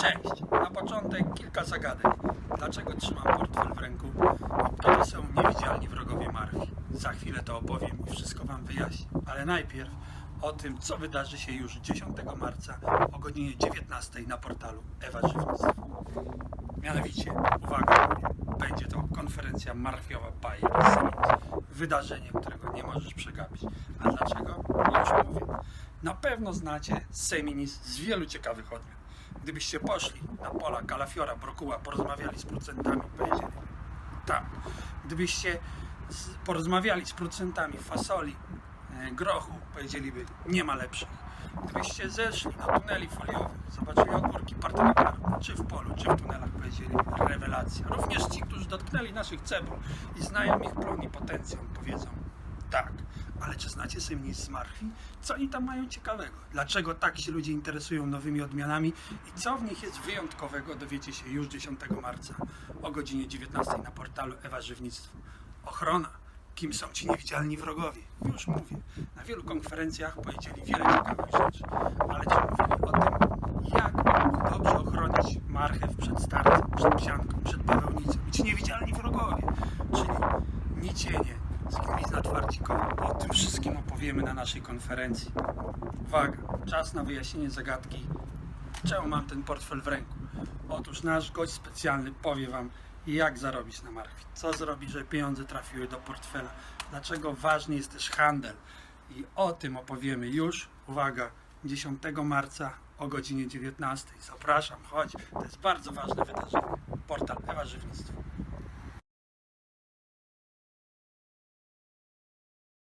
Cześć! Na początek kilka zagadek. Dlaczego trzymam portfel w ręku? To są niewidzialni wrogowie Marfi? Za chwilę to opowiem i wszystko Wam wyjaśnię. Ale najpierw o tym, co wydarzy się już 10 marca o godzinie 19 na portalu Ewa Żywnictwo. Mianowicie, uwaga, będzie to konferencja Marfiowa Siemens. Wydarzenie, którego nie możesz przegapić. A dlaczego? Już mówię. Na pewno znacie Seminis z wielu ciekawych odmian. Gdybyście poszli na pola kalafiora, brokuła, porozmawiali z producentami, powiedzieli tak. Gdybyście porozmawiali z producentami fasoli, e, grochu, powiedzieliby nie ma lepszych. Gdybyście zeszli do tuneli foliowych, zobaczyli ogórki partenogramne, czy w polu, czy w tunelach, powiedzieli rewelacja. Również ci, którzy dotknęli naszych cebul i znają ich plon i potencjał, powiedzą czy znacie Symnis z Marfi? Co oni tam mają ciekawego? Dlaczego tak się ludzie interesują nowymi odmianami i co w nich jest wyjątkowego dowiecie się już 10 marca o godzinie 19 na portalu Ewa Żywnictwo. Ochrona. Kim są ci niewidzialni wrogowie? Już mówię. Na wielu konferencjach powiedzieli wiele ciekawych rzeczy, ale ci mówili o tym, jak dobrze ochronić marchew przed starcem, przed psianką, przed bawełnicą. Ci niewidzialni wrogowie, czyli nicienie, zgnilizna twardzikowa. O tym wszystkim opowiemy na naszej konferencji. Uwaga, czas na wyjaśnienie zagadki, czemu mam ten portfel w ręku. Otóż nasz gość specjalny powie Wam, jak zarobić na marchwi, co zrobić, żeby pieniądze trafiły do portfela, dlaczego ważny jest też handel. I o tym opowiemy już, uwaga, 10 marca o godzinie 19. Zapraszam, chodź, to jest bardzo ważne wydarzenie. Portal Ewa Żywnictwo.